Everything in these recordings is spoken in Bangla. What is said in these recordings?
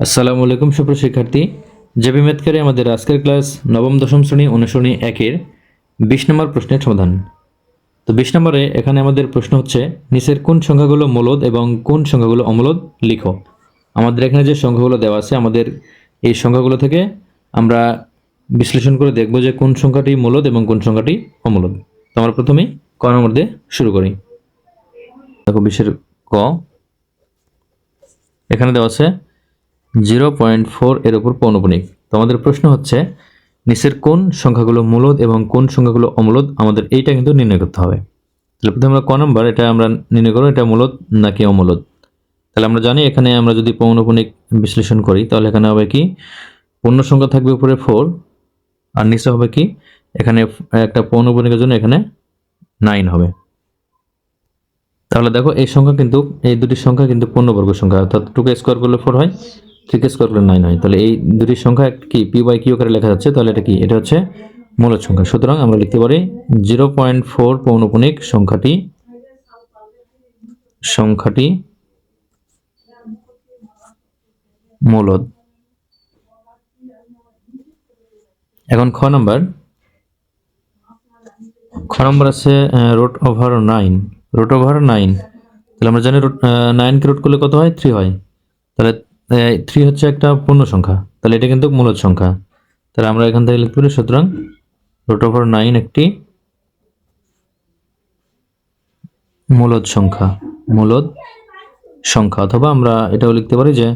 আসসালামু আলাইকুম, সুপ্রিয় শিক্ষার্থী। জেবি মেথকারে আমাদের আজকের ক্লাস নবম, দশম শ্রেণি অনুসরণী একের বিশ নম্বর প্রশ্নের সমাধান। তো বিশ নম্বরে এখানে আমাদের প্রশ্ন হচ্ছে, নিচের কোন সংখ্যাগুলো মূলদ এবং কোন সংখ্যাগুলো অমূলদ? লিখো। আমাদের এখানে যে সংখ্যাগুলো দেওয়া আছে, আমাদের এই সংখ্যাগুলো থেকে আমরা বিশ্লেষণ করে দেখব যে কোন সংখ্যাটি মূলদ এবং কোন সংখ্যাটি অমূলদ। তো আমরা প্রথমেই ক নম্বর দিয়ে শুরু করি। দেখো, বিশের ক। এখানে দেওয়া আছে জিরো পয়েন্ট ফোর এর উপর পৌনপুনিক। তো আমাদের প্রশ্ন হচ্ছে, নিচের কোন সংখ্যাগুলো মূলদ এবং কোন সংখ্যাগুলো অমূলদ? আমাদের এইটা কিন্তু নির্ণয় করতে হবে। তাহলে প্রথমে আমরা ক নম্বর, এটা আমরা নির্ণয় করব, এটা মূলদ নাকি অমূলদ? তাহলে আমরা জানি, এখানে আমরা যদি পৌনপুনিক বিশ্লেষণ করি, তাহলে এখানে হবে কি? পূর্ণ সংখ্যা থাকবে উপরে ফোর, আর নিচে হবে কি? এখানে একটা পৌনপুনিকের জন্য এখানে নাইন হবে। তাহলে দেখো, এই সংখ্যা কিন্তু, এই দুটি সংখ্যা কিন্তু পূর্ণবর্গ সংখ্যা, অর্থাৎ টুকে স্কোয়ার করলে ফোর হয়। থ্রি কে স্কোয়ার করলে নাইন হয় তাহলে এই দুটি সংখ্যা কি পি বাই কিউ করে লেখা যাচ্ছে, তাহলে এটা কি? এটা হচ্ছে মূলদ সংখ্যা। সুতরাং আমরা লিখতে পারি জিরো পয়েন্ট ফোর পৌনপুনিক সংখ্যাটি সংখ্যাটি মূলদ এখন খ নাম্বার। খ নম্বর আছে root over nine root over nine তাহলে আমরা জানি রুট নাইনকে রুট করলে কত হয়? থ্রি হয়। তাহলে থ্রি হচ্ছে একটা পূর্ণ সংখ্যা। তাহলে এটা কিন্তু মূলদ সংখ্যা। তাহলে আমরা এখান থেকে লিখতে পারি সুতরাং রুট ওভার নাইন একটি মূলদ সংখ্যা মূলদ সংখ্যা। অথবা আমরা এটাও লিখতে পারি যে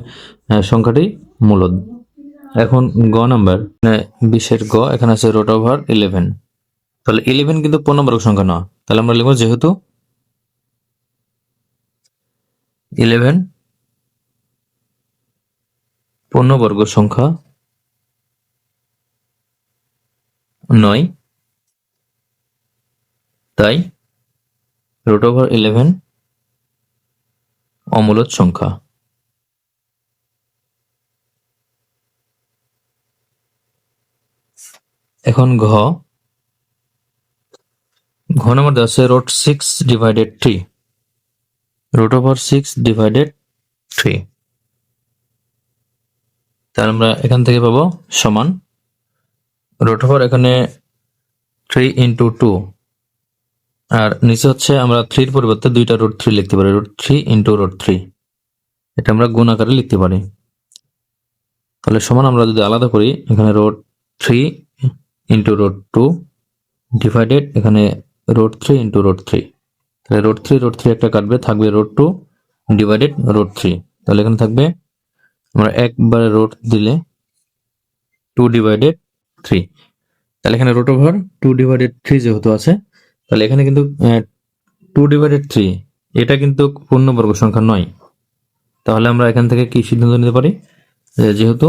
সংখ্যাটি মূলদ এখন গ নাম্বার বিশের গ, এখানে আছে রোট ওভার ইলেভেন তাহলে ইলেভেন কিন্তু পূর্ণবর্গ সংখ্যা নয়। তাহলে আমরা লিখব যেহেতু ইলেভেন পূর্ণবর্গ সংখ্যা নয়। তাই রুট ওভার ইলেভেন অমূলদ সংখ্যা। এখন ঘ। ঘ নম্বর আছে root six divided three root over six divided three তাহলে আমরা এখান থেকে পাবো সমান রুট ওভার এখানে থ্রি ইন্টু টু আর নিচে হচ্ছে আমরা থ্রির পরিবর্তে দুইটা রুট থ্রি লিখতে পারি root three into root three এটা আমরা গুণ আকারে লিখতে পারি। তাহলে সমান আমরা যদি আলাদা করি, এখানে root three into root two divided এখানে root three into root three তাহলে রোড থ্রি রোড থ্রি একটা কাটবে, থাকবে root two divided root three তাহলে এখানে থাকবে আমরা একবারে রোড দিলে টু ডিভাইডেড থ্রি তাহলে এখানে root over two divided three যেহেতু আছে, তাহলে এখানে কিন্তু টু ডিভাইডেড থ্রি এটা কিন্তু পূর্ণবর্গ সংখ্যা নয়। তাহলে আমরা এখান থেকে কি সিদ্ধান্ত নিতে পারি? যেহেতু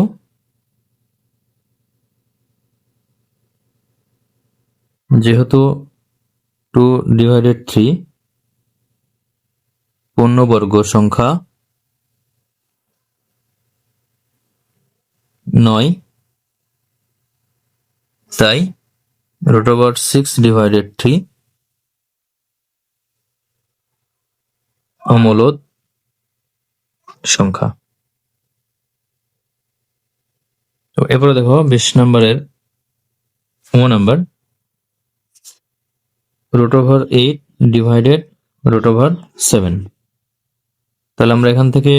যেহেতু টু ডিভাইডেড থ্রি পূর্ণবর্গ সংখ্যা নয়। তাই root over six divided three অমূলদ সংখ্যা। তো এরপরে দেখো বিশ নম্বরের ও number. Root over eight divided root over seven তাহলে আমরা এখান থেকে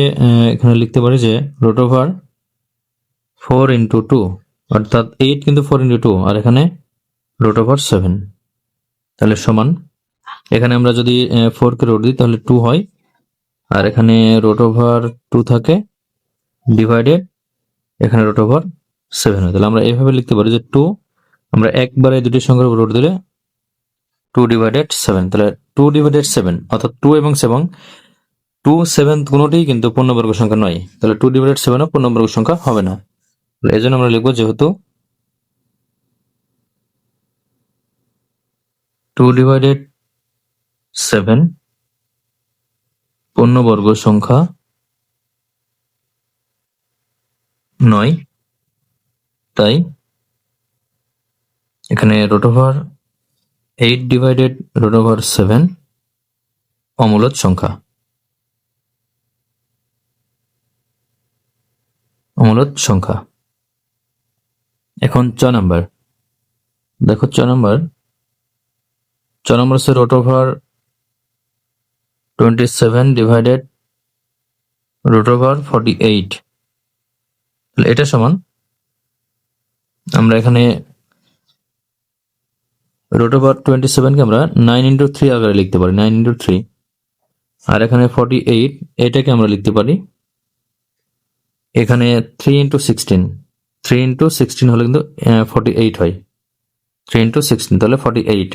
এখানে লিখতে পারি যে root over four into two, অর্থাৎ এইট কিন্তু ফোর ইন্টু টু, আর এখানে রুট ওভার সেভেন। তাহলে সমান, এখানে আমরা যদি ফোরকে রুট দিই, তাহলে টু হয়। আর এখানে রুট ওভার টু থাকে, ডিভাইডেড, এখানে রুট ওভার সেভেন হয়। তাহলে আমরা এইভাবে লিখতে পারি যে টু, আমরা একবারে দুটি সংখ্যার উপর রুট দিলে টু ডিভাইডেড সেভেন। তাহলে টু ডিভাইডেড সেভেন, অর্থাৎ টু এবং সেভেন টু, সেভেন কোনোটি কিন্তু পূর্ণবর্গ সংখ্যা নয়। তাহলে টু ডিভাইডেড সেভেনও পূর্ণবর্গ সংখ্যা হবে না। এই জন্য আমরা লিখব যেহেতু টু ডিভাইডেড সেভেন পূর্ণবর্গ সংখ্যা নয়। তাই এখানে root over eight divided root over seven অমূলদ সংখ্যা। অমূলদ সংখ্যা। এখন চ নাম্বার। দেখো চ নাম্বার। চ নাম্বার হচ্ছে root over twenty seven divided root over forty eight এটা সমান। আমরা এখানে রুট ওভার টোয়েন্টি সেভেনকে আমরা নাইন ইন্টু থ্রি আকারে লিখতে পারি নাইন ইন্টু থ্রি আর এখানে ফর্টি এইট এটাকে আমরা লিখতে পারি, এখানে three into sixteen three into sixteen হলে কিন্তু ফর্টি এইট হয়। থ্রি ইন্টু সিক্সটিন তাহলে ফর্টি এইট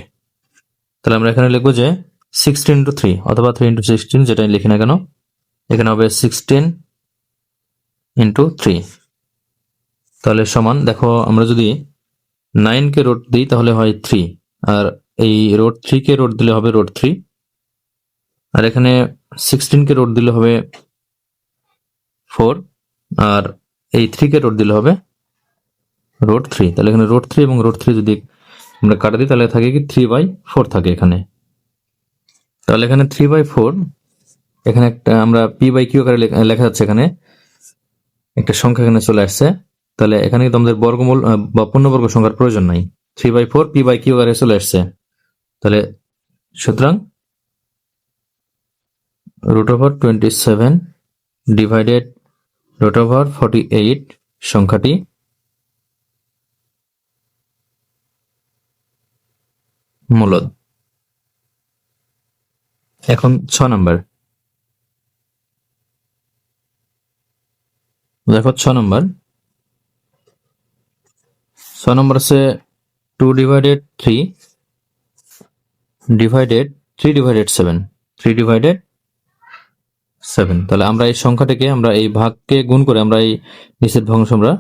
তাহলে আমরা এখানে লিখব যে সিক্সটিন ইন্টু থ্রি অথবা থ্রি ইন্টু সিক্সটিন যেটাই লিখি না কেন, এখানে হবে সিক্সটিন ইন্টু থ্রি তাহলে সমান, দেখো, আমরা যদি নাইনকে রোড দিই, তাহলে হয় থ্রি আর এই রোড থ্রিকে রোড দিলে হবে রোড থ্রি আর এখানে সিক্সটিনকে রোড দিলে হবে ফোর আর এই থ্রিকে রোড দিলে হবে রোড থ্রি তাহলে এখানে রোড থ্রি এবং রোড থ্রি যদি আমরা কাটা দিই, তাহলে থাকে কি থ্রি বাই ফোর থাকে এখানে। তাহলে এখানে থ্রি বাই ফোর এখানে একটা আমরা পি বাই কিউ আকারে লেখা- যাচ্ছে এখানে। একটা সংখ্যা এখানে চলে আসছে। তাহলে এখানে কিন্তু আমাদের বর্গমূল বা পূর্ণবর্গ সংখ্যার প্রয়োজন নাই। Three by four P by Q আকারে চলে আসছে। তাহলে সুতরাং root over twenty seven divided root over forty eight সংখ্যাটি মূলদ। এখন ছ নাম্বার। দেখো ছ নম্বর। ছ নম্বর আছে two divided three divided three divided seven three divided seven তাহলে আমরা এই সংখ্যাটাকে আমরা এই ভাগকে গুণ করে আমরা এই নিচের ভগ্নাংশ আমরা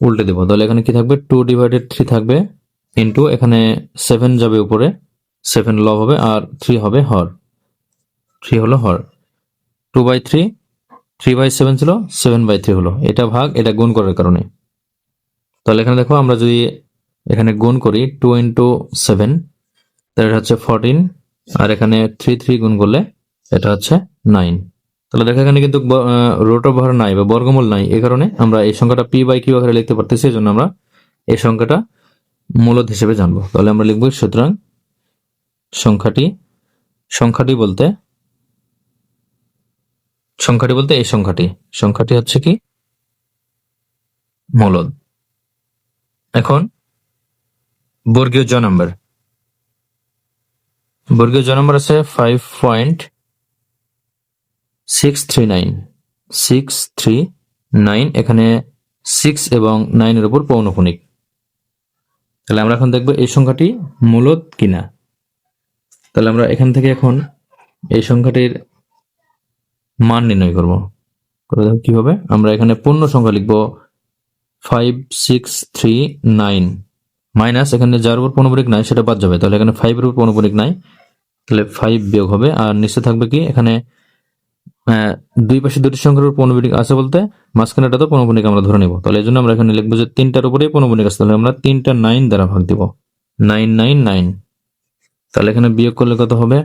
উল্টে দেবো। তাহলে এখানে কি থাকবে? টু ডিভাইডেড থ্রি থাকবে। ইন্টু এখানে সেভেন যাবে উপরে সেভেন লব হবে আর থ্রি হবে হর। থ্রি হলো হর। Two by three three by seven ছিল সেভেন বাই থ্রি হলো। এটা ভাগ, এটা গুণ করার কারণে। তাহলে এখানে দেখো, আমরা যদি এখানে গুণ করি টু ইন্টু সেভেন তাহলে এটা হচ্ছে ফোরটিন আর এখানে থ্রি থ্রি গুণ করলে এটা হচ্ছে নাইন তাহলে দেখো, এখানে কিন্তু রোট ওভার নাই বা বর্গমূল নাই এই কারণে আমরা এই সংখ্যাটা পি বাই কিউ আকারে লিখতে পারতেছি এই জন্য আমরা এই সংখ্যাটা মূলদ হিসেবে জানব। তাহলে আমরা লিখব, সুতরাং সংখ্যাটি সংখ্যাটি বলতে সংখ্যাটি বলতে এই সংখ্যাটি। সংখ্যাটি হচ্ছে কি? মূলদ। এখন বর্গীয় জ নাম্বার। বর্গীয় জ নাম্বার আছে five point six three nine six three nine এখানে সিক্স এবং নাইনের উপর পৌনপুনিক। তাহলে আমরা এখন দেখব এই সংখ্যাটি মূলদ কিনা। তাহলে আমরা এখান থেকে এখন এই সংখ্যাটির মান নির্ণয় করব। করে দেখো কীভাবে আমরা এখানে পূর্ণ সংখ্যা লিখব five six three nine minus এখানে যার উপর পৌনপুনিক নাই, সেটা বাদ যাবে। তাহলে এখানে ফাইভ এর উপর পৌনপুনিক নাই। তাহলে ফাইভ বিয়োগ হবে। আর নিচে থাকবে কি? এখানে দুই পাশে দুটি সংখ্যার উপর আছে বলতে মাঝখানেটা তো পৌনপুনিক আমরা ধরে নেব। তাহলে এই জন্য আমরা এখানে লিখব যে তিনটার উপরেই পৌনপুনিক আছে, তাহলে আমরা তিনটা নাইন দ্বারা ভাগ দিব। নাইন নাইন নাইন তাহলে এখানে বিয়োগ করলে কত হবে?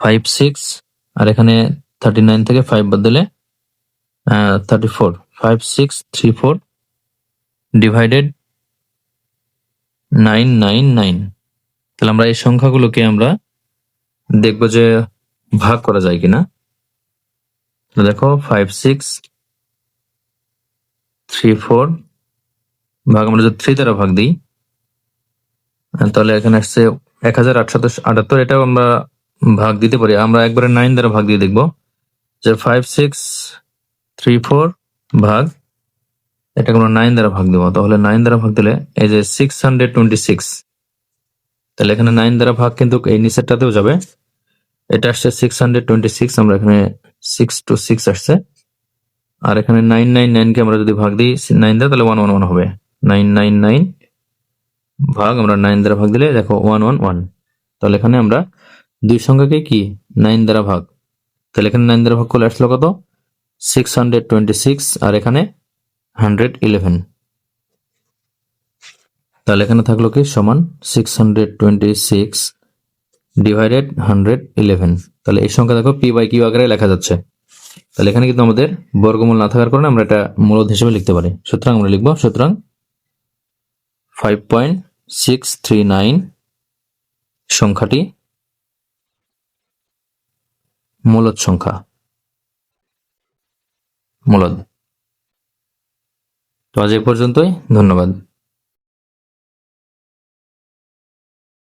ফাইভ সিক্স আর এখানে থার্টি নাইন থেকে ফাইভ বাদ দিলে thirty four five six three four divided nine nine nine তাহলে আমরা এই সংখ্যাগুলোকে আমরা দেখব যে ভাগ করা যায় কিনা? দেখো ফাইভ সিক্স থ্রি ফোর ভাগ আমরা যদি থ্রি দ্বারা ভাগ দিই তাহলে এখানে আসছে এক হাজার আটশত আটাত্তর, এটাও আমরা ভাগ দিতে পারি। আমরা একবারে নাইন দ্বারা ভাগ দিয়ে দেখব যে ফাইভ সিক্স থ্রি ফোর ভাগ, এটাকে আমরা নাইন দ্বারা ভাগ দেবো। তাহলে নাইন দ্বারা ভাগ দিলে এই যে সিক্স হান্ড্রেড টোয়েন্টি সিক্স তাহলে এখানে নাইন দ্বারা ভাগ কিন্তু এই নিচেরটাতেও যাবে। এটা আসছে সিক্স হান্ড্রেড টোয়েন্টি সিক্স আমরা এখানে সিক্স টু সিক্স আসছে। আর এখানে নাইন নাইন নাইনকে আমরা যদি ভাগ দিই নাইন দ্বারা তাহলে ওয়ান ওয়ান ওয়ান হবে। নাইন নাইন নাইন ভাগ আমরা নাইন দ্বারা ভাগ দিলে, দেখো ওয়ান ওয়ান ওয়ান তাহলে এখানে আমরা দুই সংখ্যাকে কি? নাইন দ্বারা ভাগ। তাহলে এখানে নাইন দ্বারা ভাগ করলে আসলো কত? সিক্স হান্ড্রেড টোয়েন্টি সিক্স আর এখানে হান্ড্রেড ইলেভেন তাহলে এখানে থাকল কি? সমান six hundred twenty six divided hundred eleven তাহলে এই সংখ্যা দেখো পি বাই কিউ আকারে লেখা যাচ্ছে। তাহলে এখানে কিন্তু আমাদের বর্গমূল না থাকার কারণে আমরা এটা মূলদ হিসেবে লিখতে পারি। সুতরাং আমরা লিখব, সুতরাং five point six three nine সংখ্যাটি মূলদ সংখ্যা। মূলদ তো আজ এ পর্যন্তই, ধন্যবাদ।